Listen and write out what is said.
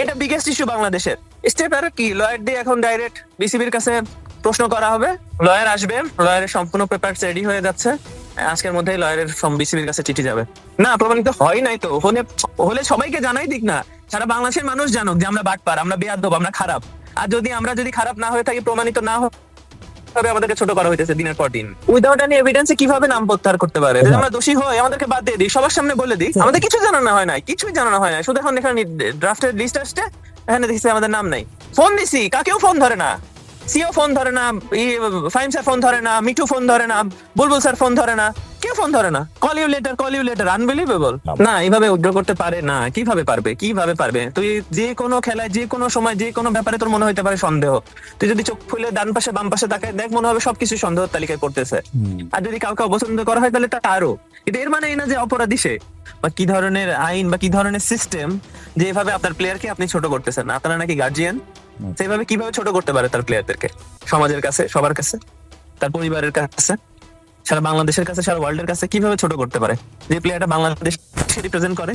এটা biggest issue বাংলাদেশের। Step আর কি? লয়ার দিয়ে এখন ডাইরেক্ট বিসিবির কাছে প্রশ্ন করা হবে। লয়ার আসবে লয়ারের সম্পূর্ণ পেপার রেডি হয়ে যাচ্ছে। আজকের মধ্যেই লয়ারের বিসিবির কাছে চিঠি যাবে। না, প্রমাণিত হয় নাই তো। হলে হলে সবাইকে জানাই দিক না। সারা বাংলাদেশের মানুষ জানুক যে আমরা বাটপার, আমরা বেয়াদব, আমরা খারাপ। আর যদি আমরা যদি খারাপ না হয়ে থাকি, প্রমাণিত না ভাবে আমাদেরকে ছোট করা হইতেছে দিনের পর দিন। উইদাউট এনি এভিডেন্সে কীভাবে নাম প্রত্যাহার করতে পারে? যদি আমরা দোষী হই আমাদেরকে বাদ দিয়ে দিই। সবার সামনে বলে দিই আমাদের কিছু জানানো হয় না কিছুই জানানো হয় না শুধু এখন এখানে ড্রাফটের লিস্ট আসছে এখানে দেখছি আমাদের নাম নাই। ফোন দিছি কাকেও ফোন ধরে না। সিও ফোন ধরে না ফাইম স্যার ফোন ধরে না মিঠু ফোন ধরে না বুলবুল স্যার ফোন ধরে না কেউ ফোন ধরে না। Call you later call you later unbelievable না। এইভাবে উদ্র করতে পারে না কীভাবে পারবে কীভাবে পারবে? তুই যে কোনো খেলায় যে কোনো সময় যে কোনো ব্যাপারে তোর মনে হইতে পারে সন্দেহ। তুই যদি চোখ ফুলে ডান পাশে বাম পাশে তাকায় দেখ মনে হবে সবকিছু সন্দেহ তালিকায় পড়তেছে। আর যদি কাউকে অপছন্দ করা হয় তাহলে তা আরও কিন্তু এর মানে এই না যে অপরাধী সে। বা কি ধরনের আইন বা কি ধরনের সিস্টেম যে এভাবে আপনার প্লেয়ারকে আপনি ছোট করতেছেন? আপনারা নাকি গার্জিয়ান সেভাবে কীভাবে ছোট করতে পারে তার প্লেয়ারদেরকে সমাজের কাছে সবার কাছে? তার পরিবারের কাছে? সারা বাংলাদেশের কাছে সারা ওয়ার্ল্ডের কাছে কীভাবে ছোট করতে পারে? যে প্লেয়ারটা বাংলাদেশ রিপ্রেজেন্ট করে?